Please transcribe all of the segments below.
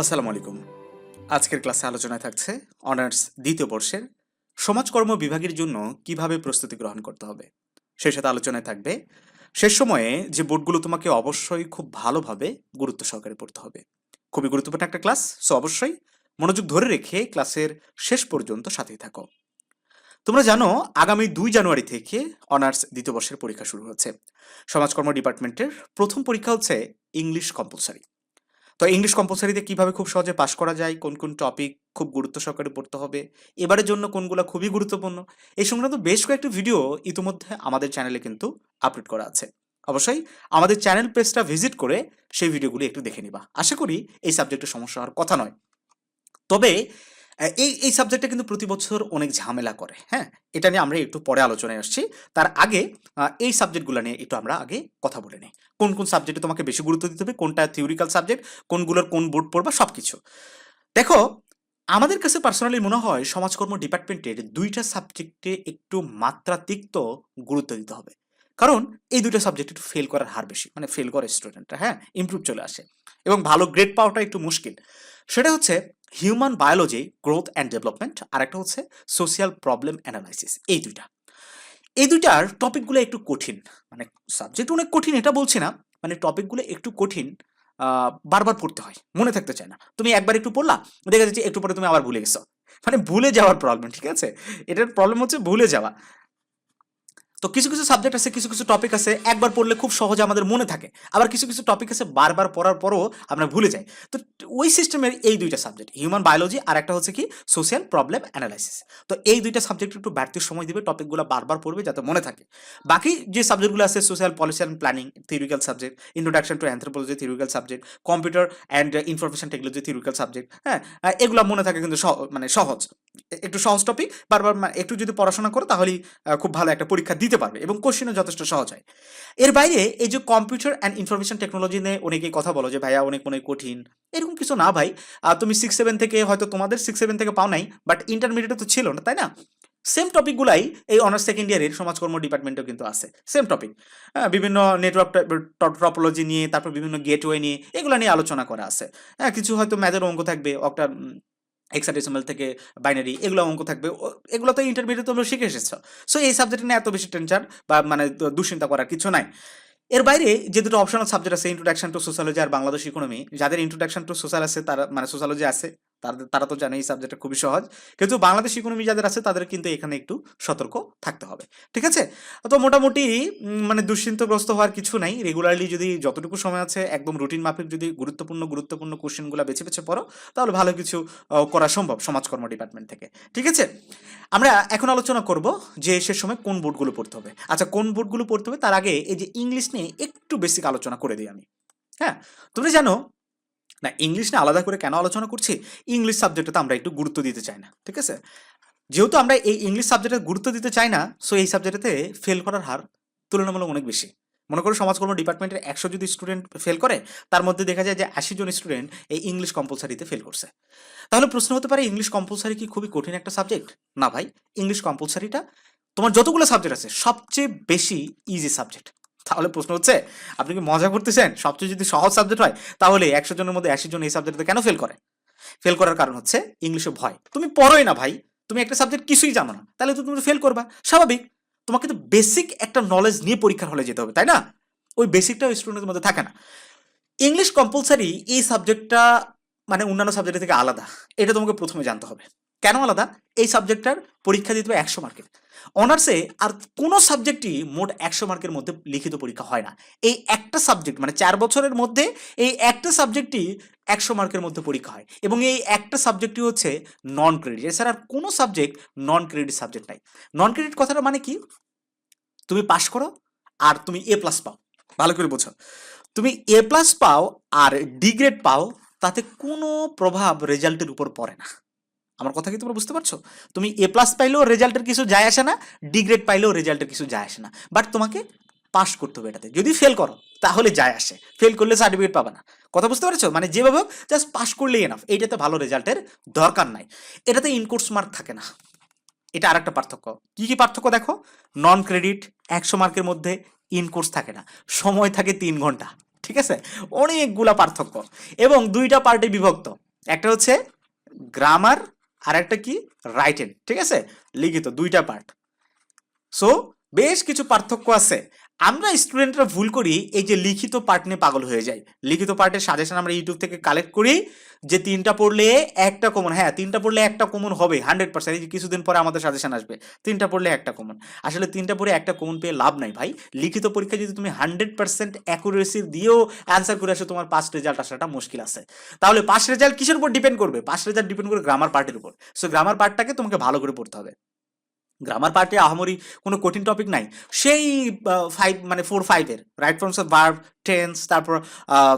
আসসালামু আলাইকুম। আজকের ক্লাসে আলোচনায় থাকছে অনার্স দ্বিতীয় বর্ষের সমাজকর্ম বিভাগের জন্য কীভাবে প্রস্তুতি গ্রহণ করতে হবে। সেই সাথে আলোচনায় থাকবে শেষ সময়ে যে বোর্ডগুলো তোমাকে অবশ্যই খুব ভালোভাবে গুরুত্ব সহকারে পড়তে হবে। খুবই গুরুত্বপূর্ণ একটা ক্লাস, সো অবশ্যই মনোযোগ ধরে রেখে ক্লাসের শেষ পর্যন্ত সাথেই থাকো। তোমরা জানো, আগামী দুই জানুয়ারি থেকে অনার্স দ্বিতীয় বর্ষের পরীক্ষা শুরু হচ্ছে। সমাজকর্ম ডিপার্টমেন্টের প্রথম পরীক্ষা হচ্ছে ইংলিশ কম্পালসারি। তো ইংলিশ কম্পালসারিতে কীভাবে খুব সহজে পাস করা যায়? কোন কোন টপিক খুব গুরুত্ব সহকারে পড়তে হবে? এবারের জন্য কোনগুলো খুবই গুরুত্বপূর্ণ? এই সংক্রান্ত বেশ কয়েকটি ভিডিও ইতিমধ্যে আমাদের চ্যানেলে কিন্তু আপলোড করা আছে। অবশ্যই আমাদের চ্যানেল পেজটা ভিজিট করে সেই ভিডিওগুলি একটু দেখে নিবা। আশা করি এই সাবজেক্টে সমস্যা হওয়ার কথা নয়। তবে এই এই সাবজেক্টটা কিন্তু প্রতি বছর অনেক ঝামেলা করে হ্যাঁ? এটা নিয়ে আমরা একটু পরে আলোচনায় আসছি। তার আগে এই সাবজেক্টগুলো নিয়ে একটু আমরা আগে কথা বলে নিই। কোন কোন সাবজেক্টে তোমাকে বেশি গুরুত্ব দিতে হবে? কোনটা থিওরিক্যাল সাবজেক্ট কোনগুলোর কোন বোর্ড পড়বা? সব কিছু দেখো, আমাদের কাছে পার্সোনালি মনে হয় সমাজকর্ম ডিপার্টমেন্টের দুইটা সাবজেক্টে একটু মাত্রাতিরিক্ত গুরুত্ব দিতে হবে। কারণ এই দুইটা সাবজেক্ট একটু ফেল করার হার বেশি মানে ফেল করে স্টুডেন্টরা হ্যাঁ? ইমপ্রুভ চলে আসে। এবং ভালো গ্রেড পাওয়াটা একটু মুশকিল। সেটা হচ্ছে human biology growth and development আর একটা হচ্ছে সোশিয়াল প্রবলেম অ্যানালাইসিস এই দুইটা। এই দুইটার টপিকগুলো একটু কঠিন মানে সাবজেক্ট অনেক কঠিন, এটা বলছি না মানে টপিকগুলো একটু কঠিন বারবার পড়তে হয়, মনে থাকতে চায় না। তুমি একবার একটু পড়লা, দেখা যাচ্ছে একটু পরে তুমি আবার ভুলে গেছো মানে ভুলে যাওয়ার প্রবলেম ঠিক আছে? এটার প্রবলেম হচ্ছে ভুলে যাওয়া। তো কিছু কিছু সাবজেক্ট আছে, কিছু কিছু টপিক আছে, একবার পড়লে খুব সহজে আমাদের মনে থাকে। আবার কিছু কিছু টপিক আছে, বারবার পড়ার পরও আমরা ভুলে যাই। তো ওই সিস্টেমের এই দুইটা সাবজেক্ট হিউম্যান বায়োলজি আর একটা হচ্ছে কি সোশ্যাল প্রবলেম অ্যানালাইসিস তো এই দুইটা সাবজেক্ট একটু বাড়তি সময় দিবে টপিকগুলো বারবার পড়বে যাতে মনে থাকে। বাকি যে সাবজেক্টগুলো আছে social policy and planning theoretical subject introduction to anthropology theoretical subject computer and information technology theoretical subject হ্যাঁ এগুলো মনে থাকে কিন্তু মানে সহজ। একটু সহজ টপিক বারবার একটু যদি পড়াশোনা করো তাহলেই খুব ভালো একটা পরীক্ষা দিতে পারবে এবং কোশ্চেনও যথেষ্ট সহজ হয়। এর বাইরে এই যে কম্পিউটার অ্যান্ড ইনফরমেশন টেকনোলজি নিয়ে অনেকেই কথা বলো যে, ভাইয়া অনেক অনেক কঠিন। এরকম কিছু না ভাই। তুমি সিক্স সেভেন থেকে হয়তো তোমাদের সিক্স সেভেন থেকে পাও নাই বাট ইন্টারমিডিয়েটে তো ছিল না, তাই না? সেম টপিকগুলাই এই অনার্স সেকেন্ড ইয়ারের সমাজকর্ম ডিপার্টমেন্টেও কিন্তু আছে। সেম টপিক হ্যাঁ বিভিন্ন নেটওয়ার্ক টপোলজি নিয়ে, তারপর বিভিন্ন গেটওয়ে নিয়ে, এগুলো নিয়ে আলোচনা করা আছে। হ্যাঁ কিছু হয়তো ম্যাথের অঙ্ক থাকবে একটা এক্সাডেসিমাল থেকে বাইনারি এগুলো অঙ্ক থাকবে। এগুলো তো ইন্টারমিডিয়েট তোমরা শিখে এসেছ। সো এই সাবজেক্ট নিয়ে এত বেশি টেনশন বা মানে দুশ্চিন্তা করার কিছু নাই। এর বাইরে যে দুটো অপশনাল সাবজেক্ট আছে ইন্ট্রোডাকশন টু সোশ্যালজি আর বাংলাদেশ ইকোনমি যাদের ইন্ট্রোডাকশন টু সোশ্যাল আছে, তারা মানে সোশ্যালজি আছে। তারা তো জানে এই সাবজেক্টটা খুবই সহজ। কিন্তু বাংলাদেশ ইকোনমি যাদের আছে, তাদের কিন্তু এখানে একটু সতর্ক থাকতে হবে। ঠিক আছে? তো মোটামুটি মানে দুশ্চিন্তগ্রস্ত হওয়ার কিছু নাই। রেগুলারলি যদি যতটুকু সময় আছে, একদম রুটিন মাফিক যদি গুরুত্বপূর্ণ গুরুত্বপূর্ণ কোশ্চেনগুলো বেছে বেছে পড়ো, তাহলে ভালো কিছু করা সম্ভব সমাজকর্ম ডিপার্টমেন্ট থেকে। ঠিক আছে? আমরা এখন আলোচনা করব যে সে সময় কোন বোর্ডগুলো পড়তে হবে। আচ্ছা কোন বোর্ডগুলো পড়তে হবে? তার আগে এই যে ইংলিশ নিয়ে একটু বেসিক আলোচনা করে দিই আমি। হ্যাঁ? তুমি জানো না ইংলিশ না আলাদা করে কেন আলোচনা করছি? ইংলিশ সাবজেক্টে তো আমরা একটু গুরুত্ব দিতে চাই না, ঠিক আছে? যেহেতু আমরা এই ইংলিশ সাবজেক্টে গুরুত্ব দিতে চাই না সো এই সাবজেক্টেতে ফেল করার হার তুলনামূলক অনেক বেশি। মনে করো সমাজকর্ম ডিপার্টমেন্টের একশো যদি স্টুডেন্ট ফেল করে, তার মধ্যে দেখা যায় যে আশি জন স্টুডেন্ট এই ইংলিশ কম্পালসারিতে ফেল করছে। তাহলে প্রশ্ন হতে পারে ইংলিশ কম্পালসারি কি খুবই কঠিন একটা সাবজেক্ট না ভাই ইংলিশ কম্পালসারিটা তোমার যতগুলো সাবজেক্ট আছে, সবচেয়ে বেশি ইজি সাবজেক্ট তাহলে প্রশ্ন হচ্ছে, আপনি কি মজা করতেছেন? সবচেয়ে যদি সহজ সাবজেক্ট হয়, তাহলে একশো জনের মধ্যে আশি জন এই সাবজেক্টে কেন ফেল করে? ফেল করার কারণ হচ্ছে ইংলিশে ভয়। তুমি পড়োই না ভাই। তুমি একটা সাবজেক্ট কিছুই জানো না। তাহলে তো তুমি ফেল করবা। স্বাভাবিক। তোমাকে তো বেসিক একটা নলেজ নিয়ে পরীক্ষার হলে যেতে হবে, তাই না? ওই বেসিকটা ওই স্টুডেন্টের মধ্যে থাকে না। ইংলিশ কম্পালসারি এই সাবজেক্টটা মানে অন্যান্য সাবজেক্টের থেকে আলাদা। এটা তোমাকে প্রথমে জানতে হবে। কেন আলাদা? এই সাবজেক্টটার পরীক্ষা দিতে হবে একশো মার্কের অনার্সে আর কোনো সাবজেক্টই মোট একশো মার্কের মধ্যে লিখিত পরীক্ষা হয় না। এই একটা সাবজেক্ট মানে চার বছরের মধ্যে এই একটা সাবজেক্টই একশো মার্কের মধ্যে পরীক্ষা হয় এবং এই একটা সাবজেক্টই হচ্ছে নন ক্রেডিট এছাড়া আর কোনো সাবজেক্ট নন ক্রেডিট সাবজেক্ট নাই। নন ক্রেডিট কথাটা মানে কি? তুমি পাশ করো আর তুমি এ প্লাস পাও। ভালো করে বোঝো। তুমি এ প্লাস পাও আর ডি গ্রেড পাও, তাতে কোনো প্রভাব রেজাল্টের উপর পড়ে না। আমার কথা কি তোমরা বুঝতে পারছ? তুমি এ প্লাস পাইলেও রেজাল্টের কিছু যায় আসে না ডি গ্রেড পাইলেও রেজাল্টের কিছু যায় আসে না। বাট তোমাকে পাস করতে হবে এটাতে। যদি ফেল করো, তাহলে যায় আসে। ফেল করলে সার্টিফিকেট পাবে না। কথা বুঝতে পারছ? মানে যেভাবে হোক জাস্ট পাস করলেই এনাফ এইটাতে ভালো রেজাল্টের দরকার নাই। এটাতে ইনকোর্স মার্ক থাকে না। এটা আর একটা পার্থক্য। কি কি পার্থক্য দেখো? নন ক্রেডিট একশো মার্কের মধ্যে ইনকোর্স থাকে না। সময় থাকে তিন ঘণ্টা। ঠিক আছে? অনেকগুলা পার্থক্য। এবং দুইটা পার্টে বিভক্ত। একটা হচ্ছে গ্রামার আর একটা কি রাইটেন ঠিক আছে? লিখিত দুইটা পার্ট সো বেশ কিছু পার্থক্য আছে। আমরা স্টুডেন্টরা ভুল করি, এই যে লিখিত পার্ট নিয়ে পাগল হয়ে যায় লিখিত পার্টের সাজেশন আমরা ইউটিউব থেকে কালেক্ট করি যে তিনটা পড়লে একটা কমন হ্যাঁ তিনটা পড়লে একটা কমন হবে হান্ড্রেড পার্সেন্ট এই যে কিছুদিন পরে আমাদের সাজেশন আসবে, তিনটা পড়লে একটা কমন আসলে তিনটা পড়ে একটা কমন পেয়ে লাভ নাই ভাই। লিখিত পরীক্ষা যদি তুমি হান্ড্রেড পার্সেন্ট অ্যাকুরেসি দিয়েও অ্যান্সার করে আসো, তোমার পাস রেজাল্ট আসাটা মুশকিল আছে। তাহলে পাস রেজাল্ট কিসের উপর ডিপেন্ড করবে? পাস রেজাল্ট ডিপেন্ড করে গ্রামার পার্টের উপর। সো গ্রামার পার্টটাকে তোমাকে ভালো করে পড়তে হবে। গ্রামার পার্টে আহামরি কোনো কঠিন টপিক নাই। সেই ফাইভ মানে ফোর ফাইভের right forms of verb tense তারপর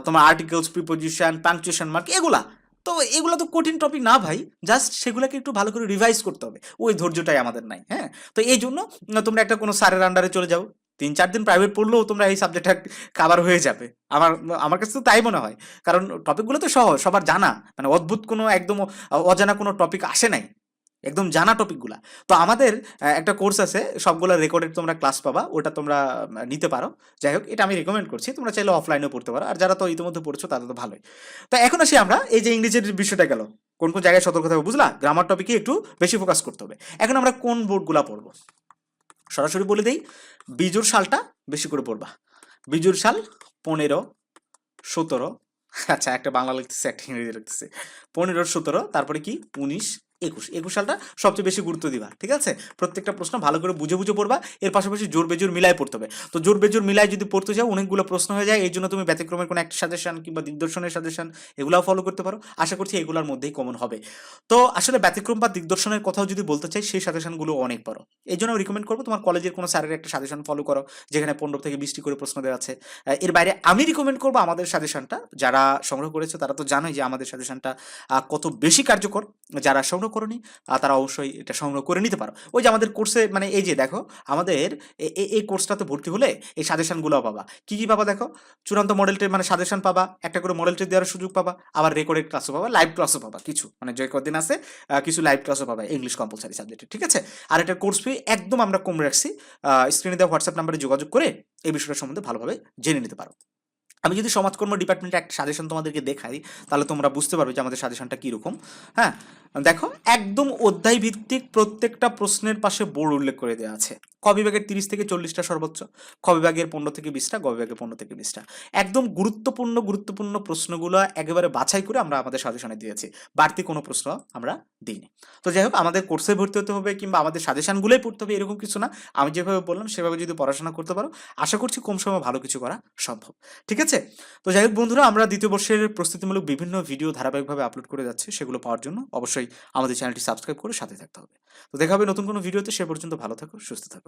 তোমার আর্টিকেলস প্রিপোজিশন পাংচুয়েশন মার্ক এগুলা। তো এগুলো তো কঠিন টপিক না ভাই জাস্ট সেগুলোকে একটু ভালো করে রিভাইজ করতে হবে। ওই ধৈর্যটাই আমাদের নাই হ্যাঁ? তো এই জন্য তোমরা একটা কোনো স্যারের আন্ডারে চলে যাও। তিন, চার দিন প্রাইভেট পড়লেও তোমরা এই সাবজেক্টটা কাভার হয়ে যাবে। আমার আমার কাছে তো তাই মনে হয়। কারণ টপিকগুলো তো সহজ, সবার জানা। মানে অদ্ভুত কোনো একদম অজানা কোনো টপিক আসে নাই। একদম জানা টপিকগুলা তো আমাদের একটা কোর্স আছে, সবগুলো রেকর্ডেড তোমরা ক্লাস পাবা, ওটা তোমরা নিতে পারো। যাই হোক, এটা আমি রেকমেন্ড করছি, তোমরা চাইলে অফলাইনেও পড়তে পারো, আর যারা তো ইতিমধ্যে পড়ছো তাদের তো ভালোই। তো এখন আসি আমরা, এই যে ইংরেজির বিষয়টা গেল, কোন কোন জায়গায় সতর্ক থাকবে বুঝলা? গ্রামার টপিকে একটু বেশি ফোকাস করতে হবে। এখন আমরা কোন বোর্ডগুলা পড়ব? সরাসরি বলে দেই বিজুর সালটা বেশি করে পড়বা। বিজুর সাল পনেরো, সতেরো আচ্ছা একটা বাংলা লিখতেছে, একটা ইংরেজি লিখতেছে। পনেরো, সতেরো, তারপরে কি? উনিশ একুশ একুশ সালটা সবচেয়ে বেশি গুরুত্ব দিবা, ঠিক আছে? প্রত্যেকটা প্রশ্ন ভালো করে বুঝে বুঝে পড়বা, এর পাশাপাশি জোর বেজোর মিলাই পড়তে হবে। তো জোর বেজোর মিলাই যদি পড়তে যাও, অনেকগুলো প্রশ্ন হয়ে যায়, এই জন্য তুমি ব্যতিক্রমের কোনো একটা সাজেশন কিংবা দিগদর্শনের সাজেশন এগুলাও ফলো করতে পারো। আশা করছি এগুলোর মধ্যেই কমন হবে। তো আসলে ব্যতিক্রম বা দিগদর্শনের কথাও যদি বলতে চাই, সেই সাজেশনগুলো অনেক বড়। এই জন্য রিকমেন্ড করব, তোমার কলেজের কোনো স্যারের একটা সাজেশন ফলো করো, যেখানে পনেরো থেকে বিশটি করে প্রশ্ন দেওয়া আছে। এর বাইরে আমি রিকমেন্ড করব আমাদের সাজেশনটা যারা সংগ্রহ করেছে, তারা তো জানোই যে আমাদের সাজেশনটা কত বেশি কার্যকর। যারা সংগ্রহ করনি তারা অবশ্যই এটা সংগ্রহ করে নিতে পারো। ওই যে আমাদের কোর্সে মানে এই যে দেখো, আমাদের এই কোর্সটাতে ভর্তি হলে এই সাজেশনগুলো পাবা। কি কি পাবা দেখো? চূড়ান্ত মডেল ট্রেন মানে সাজেশন পাবা, একটা করে মডেল ট্রেন দেওয়ার সুযোগ পাবা, আবার রেকর্ডেড ক্লাসও পাবা লাইভ ক্লাসও পাবা, কিছু। মানে যে কদিন আছে কিছু লাইভ ক্লাসও পাবা ইংলিশ কম্পালসারি সাবজেক্টে ঠিক আছে? আর এটার কোর্স ফি একদম আমরা কম রাখছি স্ক্রিনে দেওয়া হোয়াটসঅ্যাপ নাম্বারে যোগাযোগ করে এই বিষয়টা সম্বন্ধে ভালোভাবে জেনে নিতে পারো। আমি যদি সমাজকর্ম ডিপার্টমেন্টে একটা সাজেশন তোমাদেরকে দেখাই, তাহলে তোমরা বুঝতে পারবে যে আমাদের সাজেশনটা কীরকম। হ্যাঁ দেখো, একদম অধ্যায় ভিত্তিক প্রত্যেকটা প্রশ্নের পাশে বোর্ড উল্লেখ করে দেওয়া আছে। বিভাগের তিরিশ থেকে চল্লিশটা সর্বোচ্চ ক বিভাগের পনেরো থেকে বিশটা, গ বিভাগের পনেরো থেকে বিশটা। একদম গুরুত্বপূর্ণ গুরুত্বপূর্ণ প্রশ্নগুলো একেবারে বাছাই করে আমরা আমাদের সাজেশনে দিয়েছি। বাড়তি কোনো প্রশ্ন আমরা দিইনি। তো যাই হোক, আমাদের কোর্সে ভর্তি হতে হবে কিংবা আমাদের সাজেশনগুলোই পড়তে হবে এরকম কিছু না। আমি যেভাবে বললাম, সেভাবে যদি পড়াশোনা করতে পারো, আশা করছি কম সময়ে ভালো কিছু করা সম্ভব। ঠিক আছে? তো যাই হোক বন্ধুরা, আমরা দ্বিতীয় বর্ষের প্রস্তুতিমূলক বিভিন্ন ভিডিও ধারাবাহিকভাবে আপলোড করে যাচ্ছি, সেগুলো পাওয়ার জন্য অবশ্যই আমাদের চ্যানেলটি সাবস্ক্রাইব করে সাথে থাকতে হবে। তো দেখা হবে নতুন কোনো ভিডিওতে, সে পর্যন্ত ভালো থাকো, সুস্থ থাকো।